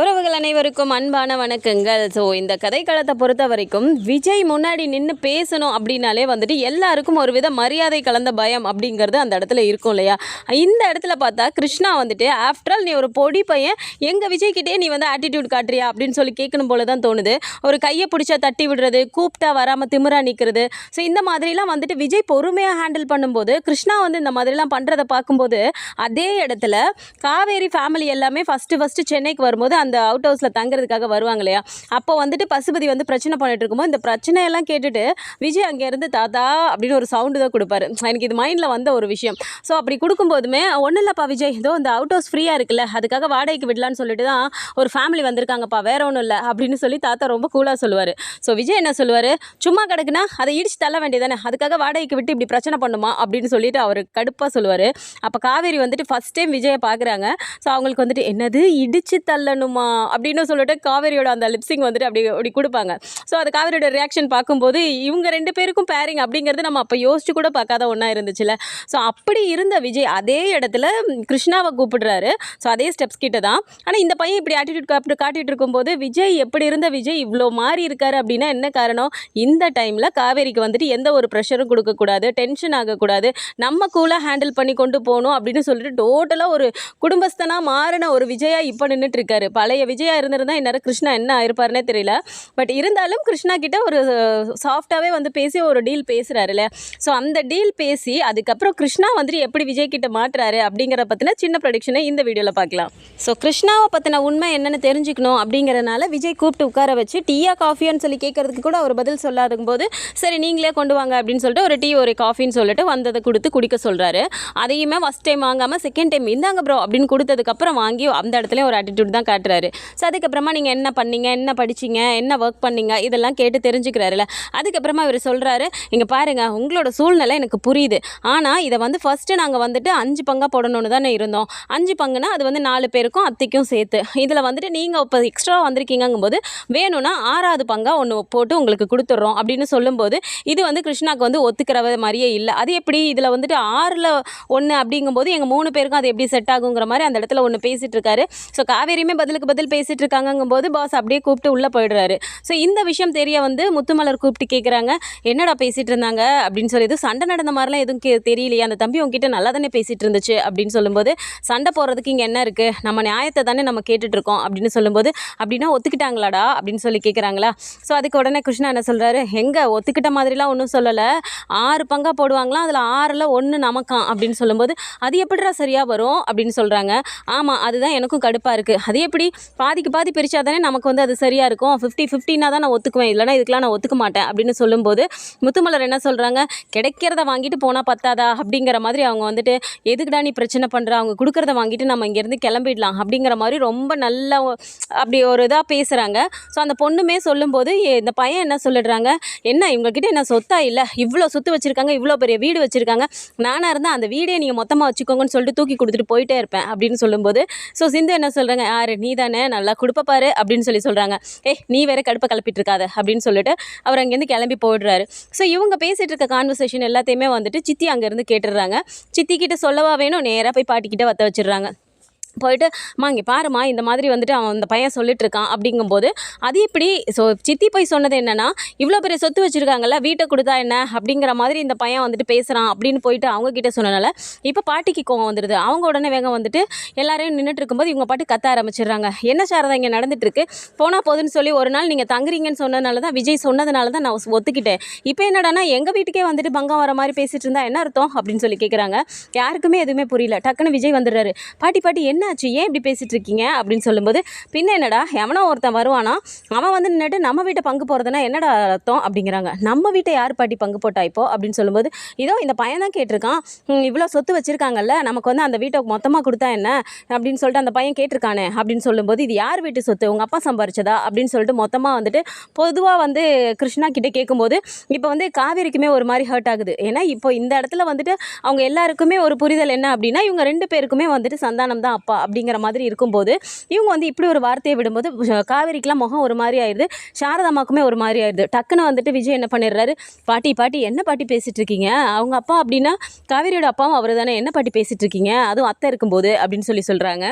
உறவுகள் அனைவருக்கும் அன்பான வணக்கங்கள். ஸோ இந்த கதைக்களத்தை பொறுத்த வரைக்கும் விஜய் முன்னாடி நின்று பேசணும் அப்படின்னாலே வந்துட்டு எல்லாருக்கும் ஒரு வித மரியாதை கலந்த பயம் அப்படிங்கிறது அந்த இடத்துல இருக்கும் இல்லையா? இந்த இடத்துல பார்த்தா கிருஷ்ணா வந்துட்டு ஆஃப்டர் ஆல் நீ ஒரு பொடி பையன். எங்கள் விஜய்கிட்டே நீ வந்து ஆட்டிடியூட் காட்டுறியா? அப்படின்னு சொல்லி கேட்கணும் போல தான் தோணுது. ஒரு கையை பிடிச்சா தட்டி விடுறது கூப்பிட்டா வராமல் திமிரா நிற்கிறது ஸோ இந்த மாதிரிலாம் வந்துட்டு விஜய் பொறுமையாக ஹேண்டில் பண்ணும்போது கிருஷ்ணா வந்து இந்த மாதிரிலாம் பண்ணுறதை பார்க்கும்போது அதே இடத்துல காவேரி ஃபேமிலி எல்லாமே ஃபஸ்ட்டு ஃபஸ்ட்டு சென்னைக்கு வரும்போது அந்த அவுட் ஹவுஸில் தங்குறதுக்காக வருவாங்க இல்லையா? அப்போ வந்துட்டு பசுபதி வந்து பிரச்சனை பண்ணிட்டு இருக்கும்போது இந்த பிரச்சனையெல்லாம் கேட்டுட்டு விஜய் அங்கேருந்து தாத்தா அப்படின்னு ஒரு சவுண்டு தான் கொடுப்பாரு. எனக்கு இது மைண்டில் வந்த ஒரு விஷயம். ஸோ அப்படி கொடுக்கும்போதுமே ஒன்றும் இல்லைப்பா விஜய். இதோ இந்த அவுட் ஹவுஸ் ஃப்ரீயாக இருக்குல்ல. அதுக்காக வாடகைக்கு விடலான்னு சொல்லிட்டு தான் ஒரு ஃபேமிலி வந்திருக்காங்கப்பா. வேற ஒன்றும் இல்லை. அப்படின்னு சொல்லி தாத்தா ரொம்ப கூலாக சொல்லுவார். ஸோ விஜய் என்ன சொல்லுவார்? சும்மா கிடக்குன்னா அதை இடிச்சு தள்ள வேண்டியதானே அதுக்காக வாடகைக்கு விட்டு இப்படி பிரச்சனை பண்ணுமா? அப்படின்னு சொல்லிட்டு அவர் கடுப்பாக சொல்லுவார். அப்போ காவேரி வந்துட்டு ஃபஸ்ட் டைம் விஜயை பார்க்குறாங்க ஸோ அவங்களுக்கு வந்துட்டு என்னது? இடிச்சு தள்ளணும்? அப்படின்னு சொல்லிட்டு காவேரியோட அந்த லிப்ஸிங் வந்துட்டு அப்படி அப்படி கொடுப்பாங்க. ஸோ அது காவேரியோட ரியாக்ஷன் பார்க்கும்போது இவங்க ரெண்டு பேருக்கும் பேரிங் அப்படிங்கிறது நம்ம அப்போ யோசிச்சு கூட பார்க்காத ஒன்றா இருந்துச்சுல ஸோ அப்படி இருந்த விஜய் அதே இடத்துல கிருஷ்ணாவை கூப்பிடுறாரு. ஸோ அதே ஸ்டெப்ஸ் கிட்ட தான் ஆனால் இந்த பையன் இப்படி ஆட்டிடியூட் காட்டு காட்டிட்டு இருக்கும்போது விஜய் எப்படி இருந்த விஜய் இவ்வளோ மாறி இருக்காரு அப்படின்னா என்ன காரணம்? இந்த டைமில் காவேரிக்கு வந்துட்டு எந்த ஒரு ப்ரெஷரும் கொடுக்கக்கூடாது டென்ஷன் ஆகக்கூடாது நம்ம கூலாக ஹேண்டில் பண்ணி கொண்டு போகணும் அப்படின்னு சொல்லிட்டு டோட்டலாக ஒரு குடும்பஸ்தனாக மாறின ஒரு விஜயா இப்போ நின்றுட்டு இருக்காரு. பழைய விஜயா இருந்திருந்தா இந்நேரம் கிருஷ்ணா என்ன ஆயிருப்பாருனே தெரியல. பட் இருந்தாலும் கிருஷ்ணா கிட்ட ஒரு சாஃப்டாகவே வந்து பேசி ஒரு டீல் பேசுகிறாருல்ல ஸோ அந்த டீல் பேசி அதுக்கப்புறம் கிருஷ்ணா வந்துட்டு எப்படி விஜய் கிட்ட மாட்டுறாரு அப்படிங்கிற பற்றின சின்ன ப்ரொடிக்ஷனை இந்த வீடியோவில் பார்க்கலாம். ஸோ கிருஷ்ணாவை பற்றின உண்மை என்னன்னு தெரிஞ்சுக்கணும் அப்படிங்கிறனால விஜய் கூப்பிட்டு உட்கார வச்சு டீயா காஃபியான்னு சொல்லி கேட்கறதுக்கு கூட அவர் பதில் சொல்லாதும் போது சரி நீங்களே கொண்டு வாங்க அப்படின்னு சொல்லிட்டு ஒரு டீ ஒரு காஃபின்னு சொல்லிட்டு வந்ததை கொடுத்து குடிக்க சொல்கிறாரு அதையுமே ஃபஸ்ட் டைம் வாங்காமல் செகண்ட் டைம் இந்தாங்க ப்ரோ அப்படின்னு கொடுத்ததுக்கப்புறம் வாங்கி அந்த இடத்துல ஒரு ஆட்டிடியூட் தான் காட்டுறாரு. ஸோ அதுக்கப்புறமா நீங்கள் என்ன பண்ணீங்க? என்ன படிச்சீங்க? என்ன ஒர்க் பண்ணீங்க? இதெல்லாம் கேட்டு தெரிஞ்சுக்கிறாருல. அதுக்கப்புறமா இவர் சொல்கிறாரு இங்கே பாருங்கள் உங்களோட சூழ்நிலை எனக்கு புரியுது. ஆனால் இதை வந்து ஃபஸ்ட்டு நாங்கள் வந்துட்டு அஞ்சு பங்காக போடணும்னு தானே இருந்தோம். அஞ்சு பங்குனா அது வந்து நாலு பேருக்கும் அத்தைக்கும் சேர்த்து. இதில் வந்துட்டு நீங்கள் இப்போ எக்ஸ்ட்ரா வந்திருக்கீங்கங்கும்போது வேணும்னா ஆறாவது பங்காக ஒன்று போட்டு உங்களுக்கு கொடுத்துட்றோம் அப்படின்னு சொல்லும்போது இது வந்து கிருஷ்ணாக்கு வந்து ஒத்துக்கிற மாதிரியே இல்லை. அது எப்படி? இதில் வந்துட்டு ஆறில் ஒன்று அப்படிங்கும்போது எங்கள் மூணு பேருக்கும் அது எப்படி செட் ஆகுங்கிற மாதிரி அந்த இடத்துல ஒன்று பேசிகிட்டு இருக்காரு. ஸோ காவேரியுமே பதிலுக்கு பதில் பேசிகிட்டு இருக்காங்கங்கும்போது பாஸ் அப்படியே கூப்பிட்டு உள்ளே போயிடுறாரு. ஸோ இந்த விஷயம் தெரிய வந்து முத்துமலர் கூப்பிட்டு கேட்குறாங்க என்னடா பேசிகிட்டு இருந்தாங்க அப்படின்னு சொல்லி எதுவும் சண்டை நடந்த மாதிரிலாம் எதுவும் கே தெரியலையே அந்த தம்பி உங்ககிட்ட நல்லா தானே பேசிகிட்டு இருந்துச்சு அப்படின்னு சொல்லும்போது சண்டை போடுறதுக்கு இங்கே என்ன இருக்குது நம்ம நியாயத்தை தானே நம்ம கேட்டுட்டு இருக்கோம் அப்படின்னு சொல்லும்போது அப்படின்னா ஒத்துக்கிட்டாங்களாடா? அப்படின்னு சொல்லி கேட்குறாங்களா ஸோ அதுக்கு உடனே கிருஷ்ணா என்ன சொல்கிறாரு எங்கே ஒத்துக்கிட்ட மாதிரிலாம் ஒன்றும் சொல்லலை. ஆறு பங்காக போடுவாங்களாம் அதில் ஆறில் ஒன்று நமக்காம் அப்படின்னு சொல்லும்போது அது எப்படிடா சரியாக வரும்? அப்படின்னு சொல்கிறாங்க ஆமாம் அதுதான் எனக்கும் கடுப்பாக இருக்குது அது எப்படி? பாதிக்கு பாதி பிரித்தா தானே நமக்கு வந்து அது சரியாக இருக்கும். ஃபிஃப்டி ஃபிஃப்டினா தான் நான் ஒத்துக்குவேன். இல்லைனா இதுக்கெலாம் நான் ஒத்துக்க மாட்டேன் அப்படின்னு சொல்லும்போது முத்துமலர் என்ன சொல்கிறாங்க கிடைக்கிறத வாங்கிட்டு போனால் பத்தாதா? அப்படிங்கிற மாதிரி அவங்க வந்துட்டு எதுக்குடா நீ பிரச்சனை பண்ணுற அவங்க கொடுக்குறத வாங்கிட்டு நம்ம இங்கேருந்து கிளம்பிடலாம். அப்படிங்கிற மாதிரி ரொம்ப நல்லா அப்படி ஒரு இதாக பேசுகிறாங்க ஸோ அந்த பொண்ணுமே சொல்லும்போது "ஏ, இந்த பையன் என்ன சொல்லிடுறாங்க? என்ன இவங்ககிட்ட என்ன சொத்தா இல்லை? இவ்வளோ சொத்து வச்சுருக்காங்க இவ்வளோ பெரிய வீடு வச்சுருக்காங்க. நானாக இருந்தால் அந்த வீடே நீங்கள் மொத்தமாக வச்சுக்கோங்கன்னு சொல்லிட்டு தூக்கி கொடுத்துட்டு போயிட்டே இருப்பேன். அப்படின்னு சொல்லும்போது ஸோ சிந்து என்ன சொல்கிறாங்க யார் நீ தானே நல்லா கொடுப்ப பாரு அப்படின்னு சொல்லி சொல்கிறாங்க ஏ நீ வேற கடுப்பை கிளப்பிட்டு இருக்காத அப்படின்னு சொல்லிட்டு அவர் அங்கேருந்து கிளம்பி போயிடுறாரு. ஸோ இவங்க பேசிகிட்டு இருக்க கான்வர்சேஷன் எல்லாத்தையுமே வந்துட்டு சித்தி அங்கேருந்து கேட்டுடுறாங்க. சித்தி கிட்ட சொல்லவா வேணும் நேராக போய் பாட்டிக்கிட்ட வத்த வச்சிடுறாங்க. போயிட்டு அம்மா இங்கே பாரும்மா இந்த மாதிரி வந்துட்டு அவன் அந்த பையன் சொல்லிட்டு இருக்கான் அப்படிங்கும்போது அது எப்படி? ஸோ சித்தி போய் சொன்னது என்னன்னா இவ்வளோ பெரிய சொத்து வச்சுருக்காங்கல்ல வீட்டை கொடுத்தா என்ன? அப்படிங்கிற மாதிரி இந்த பையன் வந்துட்டு பேசுகிறான் அப்படின்னு போயிட்டு அவங்க கிட்ட சொன்னனால இப்போ பாட்டிக்கு கோவம் வந்துடுது அவங்க உடனே வேகம் வந்துட்டு எல்லாரையும் நின்றுட்டு இருக்கும்போது இவங்க பாட்டு கத்த ஆரம்பிச்சிடுறாங்க. என்ன சாரதா இங்கே நடந்துட்டுருக்கு? போனால் போதுன்னு சொல்லி ஒரு நாள் நீங்கள் தங்குறீங்கன்னு சொன்னதுனால தான் விஜய் சொன்னதுனால தான் நான் ஒத்துக்கிட்டேன். இப்போ என்னடானா எங்கள் வீட்டுக்கே வந்துட்டு பங்கம் வர மாதிரி பேசிட்டு இருந்தா என்ன அர்த்தம்? அப்படின்னு சொல்லி கேட்குறாங்க யாருக்குமே எதுவுமே புரியல. டக்குன்னு விஜய் வந்துடுறாரு. பாட்டி பாட்டி என்னாச்சு? ஏன் இப்படி பேசிகிட்டு இருக்கீங்க அப்படின்னு சொல்லும்போது பின்ன என்னடா எவனோ ஒருத்தன் வருவானா? அவன் வந்து நின்றுட்டு நம்ம வீட்டை பங்கு போகிறதுனா என்னடா அர்த்தம்? அப்படிங்கிறாங்க. நம்ம வீட்டை யார் பாட்டி பங்கு போட்டா இப்போ? அப்படின்னு சொல்லும்போது இதோ இந்த பையன் தான் கேட்டிருக்கான். இவ்வளோ சொத்து வச்சுருக்காங்கல்ல நமக்கு வந்து அந்த வீட்டை மொத்தமாக கொடுத்தா என்ன? அப்படின்னு சொல்லிட்டு அந்த பையன் கேட்டிருக்கானே அப்படின்னு சொல்லும்போது இது யார் வீட்டு சொத்து? உங்கள் அப்பா சம்பாரிச்சதா? அப்படின்னு சொல்லிட்டு மொத்தமாக வந்துட்டு பொதுவாக வந்து கிருஷ்ணா கிட்டே கேட்கும்போது இப்போ வந்து காவேரிக்குமே ஒரு மாதிரி ஹர்ட் ஆகுது. ஏன்னா இப்போ இந்த இடத்துல வந்துட்டு அவங்க எல்லாருக்குமே ஒரு புரிதல் என்ன அப்படின்னா இவங்க ரெண்டு பேருக்குமே வந்துட்டு சந்தானம் தான் அப்பா அப்படிங்கிற மாதிரி இருக்கும்போது இவங்க வந்து இப்படி ஒரு வார்த்தையை விடும்போது காவேரிக்கெலாம் முகம் ஒரு மாதிரி ஆயிடுது சாரதாமாக்குமே ஒரு மாதிரி ஆயிடுது டக்குன்னு வந்துட்டு விஜய் என்ன பண்ணிடுறாரு பாட்டி பாட்டி என்ன பாட்டி பேசிகிட்டு இருக்கீங்க? அவங்க அப்பா அப்படின்னா காவேரியோட அப்பாவும் அவர் தானே என்ன பாட்டி பேசிகிட்டு இருக்கீங்க? அதுவும் அத்தை இருக்கும்போது அப்படின்னு சொல்லி சொல்கிறாங்க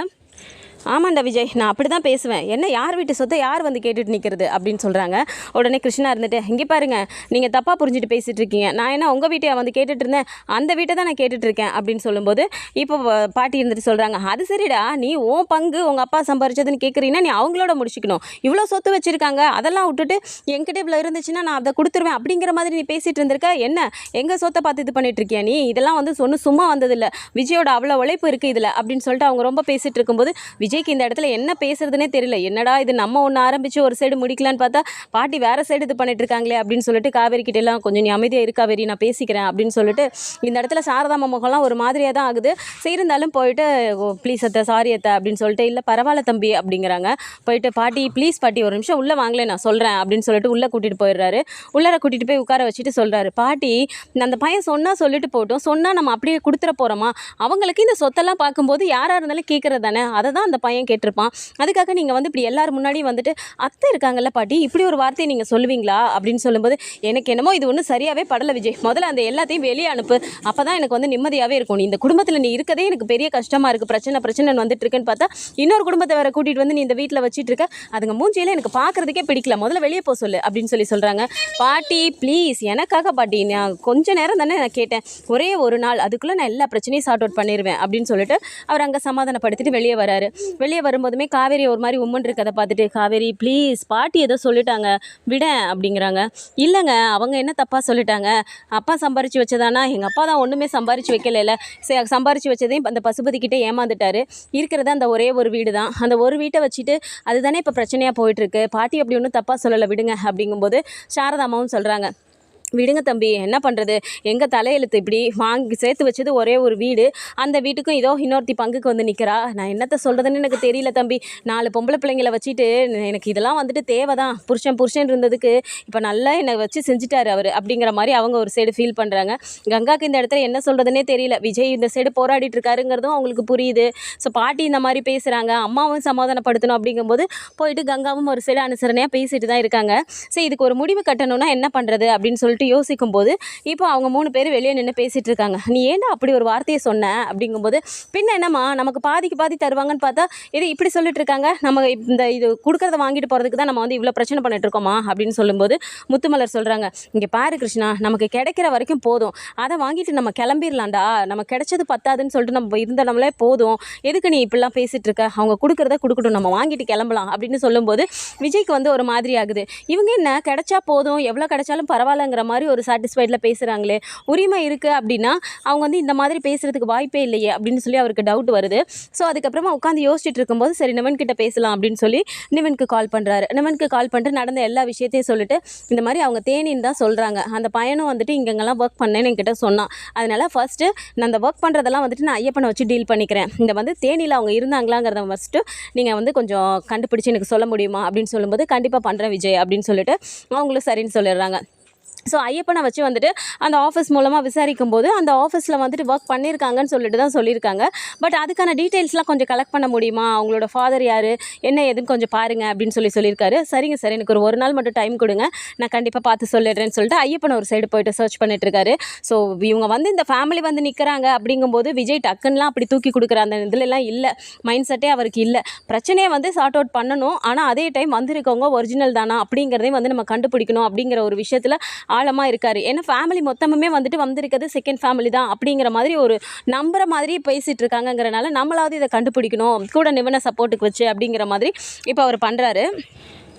ஆமாண்டா விஜய் நான் அப்படி தான் பேசுவேன். என்ன யார் வீட்டு சொத்தை யார் வந்து கேட்டுட்டு நிற்கிறது அப்படின்னு சொல்கிறாங்க உடனே கிருஷ்ணா இருந்துட்டு இங்கே பாருங்கள் நீங்கள் தப்பாக புரிஞ்சுட்டு பேசிகிட்டு இருக்கீங்க. நான் என்ன உங்கள் வீட்டையை வந்து கேட்டுட்டு இருந்தேன்? அந்த வீட்டை தான் நான் கேட்டுட்ருக்கேன் அப்படின்னு சொல்லும்போது இப்போ பாட்டி இருந்துட்டு சொல்கிறாங்க அது சரிடா நீ உன் பங்கு உங்கள் அப்பா சம்பாரிச்சதுன்னு கேட்குறீங்கன்னா நீ அவங்களோட முடிச்சுக்கணும். இவ்வளோ சொத்து வச்சுருக்காங்க அதெல்லாம் விட்டுட்டு என்கிட்ட இவ்வளோ இருந்துச்சுன்னா நான் அதை கொடுத்துருவேன் அப்படிங்கிற மாதிரி நீ பேசிகிட்டு இருந்திருக்க? என்ன எங்கள் சொத்தை பார்த்து இது பண்ணிட்டு இருக்கியா நீ? இதெல்லாம் வந்து சொன்ன சும்மா வந்ததில்லை. விஜயோட அவ்வளோ உழைப்பு இருக்குது இதில் அப்படின்னு சொல்லிட்டு அவங்க ரொம்ப பேசிகிட்டு இருக்கும்போது விஜய்க்கு இந்த இடத்துல என்ன பேசுறதுனே தெரியல. என்னடா இது நம்ம ஒன்று ஆரம்பித்து ஒரு சைடு முடிக்கலான்னு பார்த்தா பாட்டி வேறு சைடு இது பண்ணிட்டு இருக்காங்களே அப்படின்னு சொல்லிட்டு காவேரி கிட்ட எல்லாம் கொஞ்சம் நீ அமைதியாக இருக்கா வெறி நான் பேசிக்கிறேன் அப்படின்னு சொல்லிட்டு இந்த இடத்துல சாரதாம்மா முகம்லாம் ஒரு மாதிரியாக தான் ஆகுது. சரி இருந்தாலும் போயிட்டு ஓ ப்ளீஸ் அத்தை சாரி அத்தை அப்படின்னு சொல்லிட்டு இல்லை பரவாயில்ல தம்பி அப்படிங்கிறாங்க. போயிட்டு பாட்டி ப்ளீஸ் பாட்டி ஒரு நிமிஷம் உள்ளே வாங்களே நான் சொல்கிறேன் அப்படின்னு சொல்லிட்டு உள்ளே கூட்டிகிட்டு போயிடுறாரு. உள்ளார கூட்டிகிட்டு போய் உட்கார வச்சுட்டு சொல்கிறாரு பாட்டி அந்த பையன் சொன்னால் சொல்லிட்டு போட்டோம் சொன்னால் நம்ம அப்படியே கொடுத்துட போகிறோமா அவங்களுக்கு இந்த சொத்தெல்லாம் பார்க்கும்போது யாராக இருந்தாலும் கேட்குறது தானே? அதை தான் அந்த பையன் கேட்டிருப்பான். அதுக்காக நீங்கள் வந்து இப்படி எல்லாரும் முன்னாடியும் வந்துட்டு அத்தை இருக்காங்கல்ல பாட்டி இப்படி ஒரு வார்த்தையை நீங்கள் சொல்லுவீங்களா? அப்படின்னு சொல்லும்போது எனக்கு என்னமோ இது ஒன்றும் சரியாகவே படலை விஜய். முதல்ல அந்த எல்லாத்தையும் வெளியே அனுப்பு. அப்போ தான் எனக்கு வந்து நிம்மதியாகவே இருக்கும். நீ இந்த குடும்பத்தில் நீ இருக்கதே எனக்கு பெரிய கஷ்டமாக இருக்குது பிரச்சனை பிரச்சனை வந்துட்டு இருக்குன்னு பார்த்தா இன்னொரு குடும்பத்தை வேறு கூட்டிகிட்டு வந்து நீ இந்த வீட்டில் வச்சுட்டு இருக்க. அதுங்க மூஞ்சியில் எனக்கு பார்க்கறதுக்கே பிடிக்கல. முதல்ல வெளியே போக சொல்லு. அப்படின்னு சொல்லி சொல்கிறாங்க பாட்டி ப்ளீஸ். எனக்காக பாட்டி நான் கொஞ்ச நேரம் தானே நான் கேட்டேன். ஒரே ஒரு நாள். அதுக்குள்ளே நான் எல்லா பிரச்சனையும் சார்ட் அவுட் பண்ணிடுவேன் அப்படின்னு சொல்லிட்டு அவர் அங்கே சமாதானப்படுத்திட்டு வெளியே வராரு. வெளியே வரும்போதுமே காவேரி ஒரு மாதிரி உம்மன் இருக்கதை பார்த்துட்டு காவேரி ப்ளீஸ் பாட்டி ஏதோ சொல்லிட்டாங்க விட அப்படிங்கிறாங்க. இல்லைங்க அவங்க என்ன தப்பாக சொல்லிட்டாங்க? அப்பா சம்பாரிச்சு வச்சதானா? எங்கள் அப்பா தான் ஒன்றுமே சம்பாரிச்சு வைக்கல சம்பாரிச்சு வச்சதையும் அந்த பசுபதி கிட்டே ஏமாந்துட்டாரு. இருக்கிறது அந்த ஒரே ஒரு வீடு தான். அந்த ஒரு வீட்டை வச்சுட்டு அதுதானே இப்போ பிரச்சனையாக போயிட்டுருக்கு பாட்டி அப்படி ஒன்றும் தப்பாக சொல்லலை விடுங்க அப்படிங்கும்போது சாரதாமாவும் சொல்கிறாங்க விடுங்க தம்பி என்ன பண்ணுறது எங்கள் தலையெழுத்து இப்படி வாங்கி சேர்த்து வச்சது ஒரே ஒரு வீடு. அந்த வீட்டுக்கும் இதோ இன்னொருத்தி பங்குக்கு வந்து நிற்கிறா நான் என்னத்த சொல்கிறதுன்னு எனக்கு தெரியல தம்பி. நாலு பொம்பளை பிள்ளைங்களை வச்சுட்டு எனக்கு இதெல்லாம் வந்துட்டு தேவை தான் புருஷன் புருஷன் இருந்ததுக்கு இப்போ நல்லா என்னை வச்சு செஞ்சுட்டாரு அவர் அப்படிங்கிற மாதிரி அவங்க ஒரு சைடு ஃபீல் பண்ணுறாங்க கங்காக்கு இந்த இடத்துல என்ன சொல்கிறதுனே தெரியல. விஜய் இந்த சைடு போராடிட்டு இருக்காருங்கிறதும் அவங்களுக்கு புரியுது. ஸோ பாட்டி இந்த மாதிரி பேசுகிறாங்க அம்மாவும் சமாதானப்படுத்தணும் அப்படிங்கும்போது போயிட்டு கங்காவும் ஒரு சைடு அனுசரணையாக பேசிட்டு தான் இருக்காங்க. ஸோ இதுக்கு ஒரு முடிவு கட்டணும்னா என்ன பண்ணுறது அப்படின்னு சொல்லிட்டு யோசிக்கும் போது இப்போ அவங்க மூணு பேர் வெளியே நின்று பேசிகிட்டு இருக்காங்க நீ ஏன்டா அப்படி ஒரு வார்த்தையை சொன்ன? அப்படிங்கும்போது பின்ன என்னம்மா? நமக்கு பாதிக்கு பாதி தருவாங்கன்னு பார்த்தா இது இப்படி சொல்லிட்டு இருக்காங்க நம்ம இந்த இது கொடுக்குறத வாங்கிட்டு போகிறதுக்கு தான் நம்ம வந்து இவ்வளோ பிரச்சனை பண்ணிட்டு இருக்கோமா அப்படின்னு சொல்லும்போது முத்துமலர் சொல்கிறாங்க இங்கே பாரு கிருஷ்ணா நமக்கு கிடைக்கிற வரைக்கும் போதும். அதை வாங்கிட்டு நம்ம கிளம்பிடலாம்டா நம்ம கிடைச்சது பத்தாதுன்னு சொல்லிட்டு நம்ம இருந்த நம்மளே போதும். எதுக்கு நீ இப்படிலாம் பேசிகிட்டு இருக்க அவங்க கொடுக்குறத கொடுக்கட்டும். நம்ம வாங்கிட்டு கிளம்பலாம். அப்படின்னு சொல்லும்போது விஜய்க்கு வந்து ஒரு மாதிரி ஆகுது. இவங்க என்ன? கிடைச்சா போதும். எவ்வளோ கிடைச்சாலும் பரவாயில்லங்கிற மாதிரி ஒரு சாட்டிஸ்ஃபைடில் பேசுகிறாங்களே உரிமை இருக்குது அப்படின்னா அவங்க வந்து இந்த மாதிரி பேசுகிறதுக்கு வாய்ப்பே இல்லையே அப்படின்னு சொல்லி அவருக்கு டவுட் வருது. ஸோ அதுக்கப்புறமா உட்காந்து யோசிச்சுட்டு இருக்கும்போது சரி நிவன் கிட்ட பேசலாம் அப்படின்னு சொல்லி நிவனுக்கு கால் பண்ணுறாரு நிவனுக்கு கால் பண்ணிட்டு நடந்த எல்லா விஷயத்தையும் சொல்லிட்டு இந்த மாதிரி அவங்க தேனின்னு தான் சொல்கிறாங்க அந்த பையனும் வந்துட்டு இங்கெங்கெல்லாம் ஒர்க் பண்ணேன்னு என்கிட்ட சொன்னான். அதனால் ஃபர்ஸ்ட்டு நான் அந்த ஒர்க் பண்ணுறதெல்லாம் வந்துட்டு நான் ஐயப்பனை வச்சு டீல் பண்ணிக்கிறேன். இந்த வந்து தேனியில் அவங்க இருந்தாங்களாங்கிறத ஃபஸ்ட்டு நீங்கள் வந்து கொஞ்சம் கண்டுபிடிச்சி எனக்கு சொல்ல முடியுமா அப்படின்னு சொல்லும்போது கண்டிப்பாக பண்ணுறேன் விஜய் அப்படின்னு சொல்லிட்டு அவங்களும் சரின்னு சொல்லிடுறாங்க. ஸோ ஐயப்பனை வச்சு வந்துட்டு அந்த ஆஃபீஸ் மூலமாக விசாரிக்கும் போது அந்த ஆஃபீஸில் வந்துட்டு ஒர்க் பண்ணியிருக்காங்கன்னு சொல்லிட்டு தான் சொல்லியிருக்காங்க. பட் அதுக்கான டீட்டெயில்ஸ்லாம் கொஞ்சம் கலெக்ட் பண்ண முடியுமா? அவங்களோட ஃபாதர் யார்? என்ன ஏதுன்னு கொஞ்சம் பாருங்க அப்படின்னு சொல்லி சொல்லியிருக்காரு. சரிங்க சார் எனக்கு ஒரு ஒரு நாள் மட்டும் டைம் கொடுங்க. நான் கண்டிப்பாக பார்த்து சொல்லிடுறேன்னு சொல்லிட்டு ஐயப்பன் ஒரு சைடு போயிட்டு சர்ச் பண்ணிட்டுருக்காரு. ஸோ இவங்க வந்து இந்த ஃபேமிலி வந்து நிற்கிறாங்க அப்படிங்கும்போது விஜய் டக்குன்னுலாம் அப்படி தூக்கி கொடுக்குற அந்த இதுலலாம் இல்லை. மைண்ட் செட்டே அவருக்கு இல்லை. பிரச்சனையை வந்து சார்ட் அவுட் பண்ணணும். ஆனால் அதே டைம் வந்திருக்கவங்க ஒரிஜினல் தானா அப்படிங்கிறதையும் வந்து நம்ம கண்டுபிடிக்கணும் அப்படிங்கிற ஒரு விஷயத்தில் ஆழமாக இருக்கார். ஏன்னா ஃபேமிலி மொத்தமுமே வந்துட்டு வந்திருக்கிறது செகண்ட் ஃபேமிலி தான் அப்படிங்கிற மாதிரி ஒரு நம்புற மாதிரி பேசிகிட்டு இருக்காங்கங்கிறனால நம்மளாவது இதை கண்டுபிடிக்கணும். கூட நிவன சப்போர்ட்டுக்கு வச்சு அப்படிங்கிற மாதிரி இப்போ அவர் பண்ணுறாரு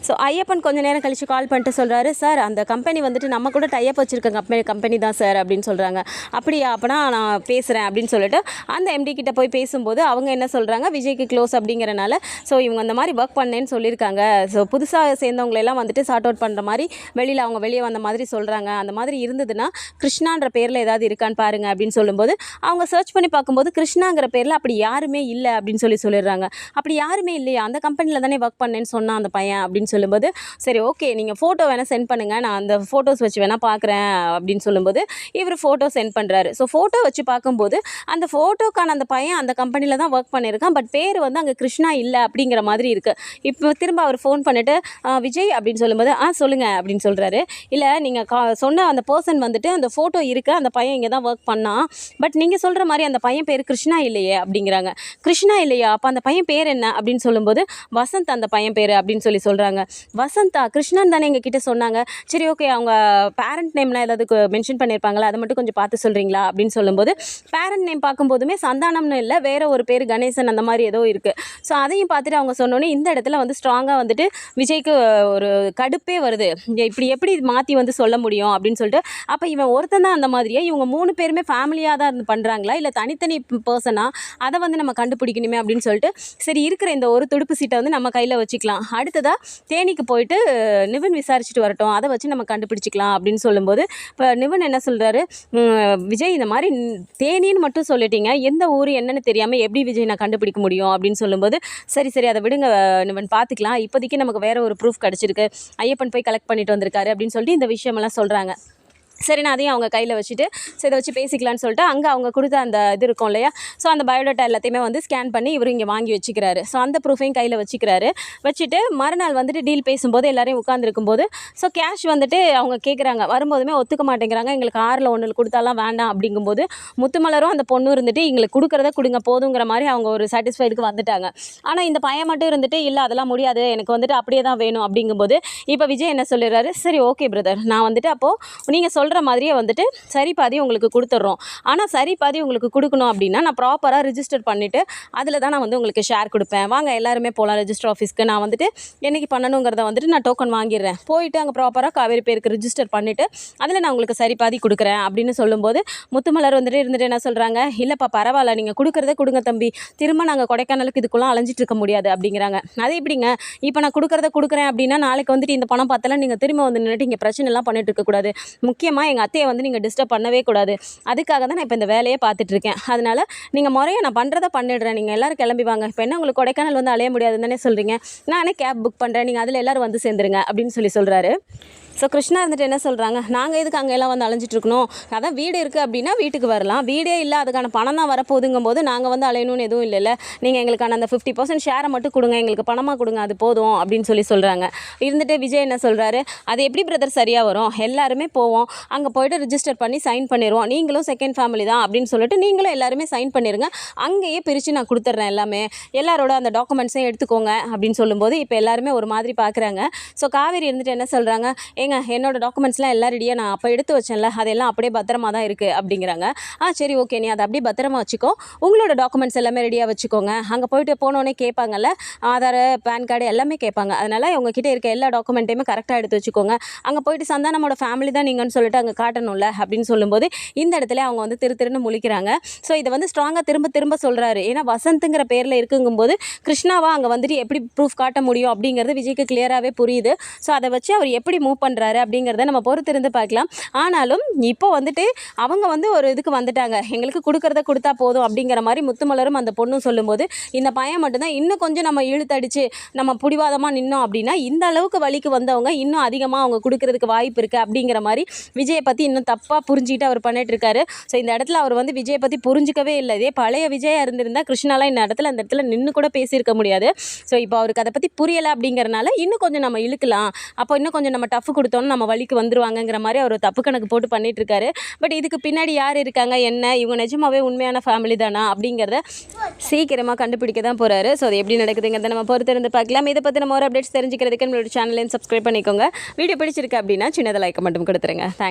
ஸோ ஐயப்பன் கொஞ்சம் நேரம் கழித்து கால் பண்ணிட்டு சொல்கிறாரு சார் அந்த கம்பெனி வந்துட்டு நம்ம கூட டைப் வச்சுருக்க கம்பெனி கம்பெனி தான் சார் அப்படின்னு சொல்கிறாங்க அப்படியா அப்போனா நான் பேசுகிறேன் அப்படின்னு சொல்லிட்டு அந்த எம்டி கிட்ட போய் பேசும்போது அவங்க என்ன சொல்கிறாங்க விஜய்க்கு க்ளோஸ் அப்படிங்கிறனால ஸோ இவங்க அந்த மாதிரி ஒர்க் பண்ணேன்னு சொல்லியிருக்காங்க. ஸோ புதுசாக சேர்ந்தவங்களெல்லாம் வந்துட்டு சார்ட் அவுட் பண்ணுற மாதிரி வெளியில் அவங்க வெளியே வந்த மாதிரி சொல்கிறாங்க அந்த மாதிரி இருந்ததுன்னா கிருஷ்ணான்ற பேரில் ஏதாவது இருக்கான்னு பாருங்க அப்படின்னு சொல்லும்போது அவங்க சர்ச் பண்ணி பார்க்கும்போது கிருஷ்ணாங்கிற பேரில் அப்படி யாருமே இல்லை அப்படின்னு சொல்லி சொல்லிடுறாங்க. அப்படி யாருமே இல்லையா? அந்த கம்பெனியில் தானே ஒர்க் பண்ணேன்னு சொன்னான் அந்த பையன் அப்படின்னு அப்படின்னு சொல்லும்போது சரி ஓகே நீங்கள் ஃபோட்டோ வேணால் சென்ட் பண்ணுங்கள் நான் அந்த ஃபோட்டோஸ் வச்சு வேணால் பார்க்குறேன் அப்படின்னு சொல்லும்போது இவர் ஃபோட்டோ சென்ட் பண்ணுறாரு ஸோ ஃபோட்டோ வச்சு பார்க்கும்போது அந்த ஃபோட்டோக்கான அந்த பையன் அந்த கம்பெனியில் தான் ஒர்க் பண்ணியிருக்கான் பட் பேர் வந்து அங்கே கிருஷ்ணா இல்லை அப்படிங்கிற மாதிரி இருக்குது இப்போ திரும்ப அவர் ஃபோன் பண்ணிவிட்டு விஜய் அப்படின்னு சொல்லும்போது ஆ சொல்லுங்கள் அப்படின்னு சொல்கிறாரு இல்லை நீங்கள் கா சொன்ன அந்த பர்சன் வந்துட்டு அந்த ஃபோட்டோ இருக்குது அந்த பையன் இங்கே தான் ஒர்க் பண்ணான். பட் நீங்கள் சொல்கிற மாதிரி அந்த பையன் பேர் கிருஷ்ணா இல்லையே அப்படிங்கிறாங்க. கிருஷ்ணா இல்லையா? அப்போ அந்த பையன் பேர் என்ன? அப்படின்னு சொல்லும்போது வசந்த் அந்த பையன் பேர் அப்படின்னு சொல்லி சொல்கிறாங்க வசந்தா கிருஷ்ணன் தானே எங்கள் கிட்டே சொன்னாங்க. சரி ஓகே அவங்க பேரண்ட் நேம்லாம் ஏதாவது மென்ஷன் பண்ணியிருப்பாங்களா அதை மட்டும் கொஞ்சம் பார்த்து சொல்கிறீங்களா அப்படின்னு சொல்லும்போது பேரண்ட் நேம் பார்க்கும்போதுமே சந்தானம்னு இல்லை வேறு ஒரு பேர் கணேசன் அந்த மாதிரி ஏதோ இருக்குது ஸோ அதையும் பார்த்துட்டு அவங்க சொன்னோன்னே இந்த இடத்துல வந்து ஸ்ட்ராங்காக வந்துட்டு விஜய்க்கு ஒரு கடுப்பே வருது. இப்படி எப்படி மாற்றி வந்து சொல்ல முடியும் அப்படின்னு சொல்லிட்டு அப்போ இவன் ஒருத்தன் தான் அந்த மாதிரியே இவங்க மூணு பேருமே ஃபேமிலியாக தான் இருந்து பண்ணுறாங்களா இல்லை தனித்தனி பர்சனாக அதை வந்து நம்ம கண்டுபிடிக்கணுமே அப்படின்னு சொல்லிட்டு சரி இருக்கிற இந்த ஒரு துடுப்பு சீட்டை வந்து நம்ம கையில் வச்சுக்கலாம். அடுத்ததாக தேனிக்கு போயிட்டு நிவன் விசாரிச்சுட்டு வரட்டும். அதை வச்சு நம்ம கண்டுபிடிச்சிக்கலாம் அப்படின்னு சொல்லும்போது இப்போ நிவன் என்ன சொல்கிறாரு விஜய் இந்த மாதிரி தேனின்னு மட்டும் சொல்லிட்டீங்க. எந்த ஊர் என்னன்னு தெரியாமல் எப்படி விஜய் நான் கண்டுபிடிக்க முடியும் அப்படின்னு சொல்லும்போது சரி சரி அதை விடுங்க நிவன் பார்த்துக்கலாம் இப்போதைக்கு நமக்கு வேற ஒரு ப்ரூஃப் கிடச்சிருக்கு. ஐயப்பன் போய் கலெக்ட் பண்ணிட்டு வந்திருக்காரு அப்படின்னு சொல்லிட்டு இந்த விஷயமெல்லாம் சொல்கிறாங்க சரி நான் அதையும் அவங்க கையில் வச்சுட்டு ஸோ இதை வச்சு பேசிக்கலான்னு சொல்லிட்டு அங்கே அவங்க கொடுத்த அந்த இது இருக்கும் இல்லையா? ஸோ அந்த பயோடேட்டா எல்லாத்தையுமே வந்து ஸ்கேன் பண்ணி இவர் இங்கே வாங்கி வச்சுக்கிறாரு. ஸோ அந்த ப்ரூஃபையும் கையில் வச்சுக்கிறாரு. வச்சுட்டு மறுநாள் வந்துட்டு டீல் பேசும்போது எல்லாரையும் உட்காந்துருக்கும் போது ஸோ கேஷ் வந்துட்டு அவங்க கேட்குறாங்க வரும்போதுமே ஒத்துக்க மாட்டேங்கிறாங்க. எங்களுக்கு ஆறில் ஒன்று கொடுத்தாலாம் வேண்டாம் அப்படிங்கும்போது முத்துமலரும் அந்த பொண்ணும் இருந்துட்டு எங்களுக்கு கொடுக்குறத கொடுங்க போதுங்கிற மாதிரி அவங்க ஒரு சாட்டிஸ்ஃபைடுக்கு வந்துட்டாங்க. ஆனால் இந்த பையன் மட்டும் இருந்துட்டு இல்லை அதெல்லாம் முடியாது. எனக்கு வந்துட்டு அப்படியே தான் வேணும். அப்படிங்கும்போது இப்போ விஜய் என்ன சொல்லிடுறாரு? சரி ஓகே பிரதர் நான் வந்துட்டு அப்போது நீங்கள் சொல்கிற மாதிரியே வந்துட்டு சரி பாதி உங்களுக்கு கொடுத்துட்றோம். ஆனால் சரி பாதி உங்களுக்கு கொடுக்கணும் அப்படின்னா நான் ப்ராப்பராக ரிஜிஸ்டர் பண்ணிவிட்டு அதில் தான் நான் வந்து உங்களுக்கு ஷேர் கொடுப்பேன். வாங்க எல்லாருமே போகலாம் ரெஜிஸ்டர் ஆஃபீஸ்க்கு நான் வந்துட்டு என்னைக்கு பண்ணணுங்கிறத வந்துட்டு நான் டோக்கன் வாங்கிடுறேன். போயிட்டு அங்கே ப்ராப்பராக காவேரி பேருக்கு ரிஜிஸ்டர் பண்ணிவிட்டு அதில் நான் உங்களுக்கு சரி பாதி கொடுக்குறேன் அப்படின்னு சொல்லும்போது முத்துமலர் வந்துட்டு இருந்துட்டு என்ன சொல்கிறாங்க இல்லைப்பா பரவாயில்ல. நீங்கள் கொடுக்குறத கொடுங்க தம்பி. திரும்ப நாங்கள் கொடைக்கானலுக்கு இதுக்குள்ளே அலைஞ்சிட்டு இருக்க முடியாது அப்படிங்கிறாங்க. அது எப்படிங்க? இப்போ நான் கொடுக்குறத கொடுக்குறேன் அப்படின்னா நாளைக்கு வந்துட்டு இந்த பணம் பார்த்தாலும் நீங்கள் திரும்ப வந்து நின்றுட்டு இங்கே பிரச்சனைலாம் பண்ணிட்டு இருக்கக்கூடாது முக்கியமாக எங்கள் அத்தையை வந்து நீங்கள் டிஸ்டர்ப் பண்ணவே கூடாது. அதுக்காக தான் நான் இப்போ இந்த வேலையை பார்த்துட்ருக்கேன் அதனால் நீங்கள் முறையை நான் பண்ணுறத பண்ணிடுறேன். நீங்கள் எல்லோரும் கிளம்பி வாங்க. இப்போ என்ன உங்களுக்கு கொடைக்கானல் வந்து அலைய முடியாதுன்னு தானே சொல்கிறீங்க என்ன கேப் புக் பண்ணுறேன் நீங்கள் அதில் எல்லோரும் வந்து சேர்ந்துருங்க அப்படின்னு சொல்லி சொல்கிறாரு ஸோ கிருஷ்ணா இருந்துட்டு என்ன சொல்கிறாங்க நாங்கள் எதுக்கு அங்கே எல்லாம் வந்து அலைஞ்சிட்ருக்கணும் அதான் வீடு இருக்குது அப்படின்னா வீட்டுக்கு வரலாம். வீடே இல்லை அதுக்கான பணம் தான் வரப்போகுதுங்கும் போது நாங்கள் வந்து அலையணும்னு எதுவும் இல்லைல்ல நீங்கள் எங்களுக்கான அந்த ஃபிஃப்டி பர்சன்ட் ஷேரை மட்டும் கொடுங்க. எங்களுக்கு பணமாக கொடுங்க. அது போதும் அப்படின்னு சொல்லி சொல்கிறாங்க இருந்துட்டு விஜய் என்ன சொல்கிறாரு அது எப்படி பிரதர் சரியாக வரும்? எல்லாருமே போவோம். அங்கே போயிட்டு ரிஜிஸ்டர் பண்ணி சைன் பண்ணிடுவோம் நீங்களும் செகண்ட் ஃபேமிலி தான் அப்படின்னு சொல்லிட்டு நீங்களும் எல்லாருமே சைன் பண்ணிடுங்க அங்கேயே பிரித்து நான் கொடுத்துட்றேன் எல்லாமே. எல்லாரோட அந்த டாக்குமெண்ட்ஸையும் எடுத்துக்கோங்க அப்படின்னு சொல்லும்போது இப்போ எல்லாருமே ஒரு மாதிரி பார்க்குறாங்க ஸோ காவேரி இருந்துட்டு என்ன சொல்கிறாங்க ஏங்க என்னோட டாக்குமெண்ட்ஸ்லாம் எல்லாம் ரெடியாக நான் அப்போ எடுத்து வச்சேன்ல. அதெல்லாம் அப்படியே பத்திரமா தான் இருக்குது அப்படிங்கிறாங்க. ஆ சரி ஓகே நீ அதை அப்படியே பத்திரமா வச்சுக்கோ. உங்களோட டாக்குமெண்ட்ஸ் எல்லாமே ரெடியாக வச்சுக்கோங்க. அங்கே போயிட்டு போனோடனே கேட்பாங்கல்ல ஆதார் பேன் கார்டு எல்லாமே கேட்பாங்க. அதனால் உங்ககிட்ட இருக்க எல்லா டாக்குமெண்ட்டையுமே கரெக்டாக எடுத்து வச்சுக்கோங்க. அங்கே போயிட்டு சந்தானமோட ஃபேமிலி தான் நீங்கன்னு சொல்லிட்டு அங்கே காட்டணும்ல அப்படின்னு சொல்லும்போது இந்த இடத்துல அவங்க வந்து திரு திருன்னு முழிக்கிறாங்க. ஸோ இதை வந்து ஸ்ட்ராங்காக திரும்ப திரும்ப சொல்கிறாரு ஏன்னா வசந்த்ங்கிற பேரில் இருக்குங்கும்போது கிருஷ்ணாவா அங்கே வந்துட்டு எப்படி ப்ரூஃப் காட்ட முடியும் அப்படிங்கிறது விஜய்க்கு கிளியராகவே புரியுது. ஸோ அதை வச்சு அவர் எப்படி மூவ் பண்ணுறாரு அப்படிங்கிறத நம்ம பொறுத்திருந்து பார்க்கலாம். ஆனாலும் இப்போ வந்துட்டு அவங்க வந்து ஒரு இதுக்கு வந்துட்டாங்க. எங்களுக்கு கொடுக்குறத கொடுத்தா போதும் அப்படிங்கிற மாதிரி முத்துமலரும் அந்த பொண்ணும் சொல்லும்போது இந்த பையன் மட்டும்தான் இன்னும் கொஞ்சம் நம்ம இழுத்தடிச்சு நம்ம பிடிவாதமாக நின்னோம் அப்படின்னா இந்த அளவுக்கு வழிக்கு வந்தவங்க இன்னும் அதிகமாக அவங்க கொடுக்கறதுக்கு வாய்ப்பு இருக்குது அப்படிங்கிற மாதிரி விஜயை பற்றி இன்னும் தப்பாக புரிஞ்சுக்கிட்டு அவர் பண்ணிட்டு இருக்காரு ஸோ இந்த இடத்துல அவர் வந்து விஜயை பற்றி புரிஞ்சிக்கவே இல்லை. இதே பழைய விஜயாக இருந்திருந்தால் கிருஷ்ணாலாம் இந்த இடத்துல அந்த இடத்துல நின்று கூட பேசியிருக்க முடியாது. ஸோ இப்போ அவருக்கு அதை பற்றி புரியலை அப்படிங்கிறனால இன்னும் கொஞ்சம் நம்ம இழுக்கலாம். அப்போ இன்னும் கொஞ்சம் நம்ம டஃப் கொடுத்தோம்னா நம்ம வழிக்கு வந்துருவாங்கங்கிற மாதிரி அவர் தப்பு கணக்கு போட்டு பண்ணிட்டு இருக்காரு பட் இதுக்கு பின்னாடி யார் இருக்காங்க என்ன இவங்க நிஜமாவே உண்மையான ஃபேமிலி தானா அப்படிங்கிறத சீக்கிரமாக கண்டுபிடிக்க தான் போகிறாரு ஸோ அது எப்படி நடக்குதுங்கிறத நம்ம பொறுத்திருந்து பார்க்கலாம். இதை பற்றி நம்ம ஒரு அப்டேட்ஸ் தெரிஞ்சுக்கிறதுக்கு நம்மளோட சேனலையும் சப்ஸ்கிரைப் பண்ணிக்கோங்க. வீடியோ பிடிச்சிருக்கு அப்படின்னா சின்னதாக லைக் மட்டும் கொடுத்துருங்க. Thanks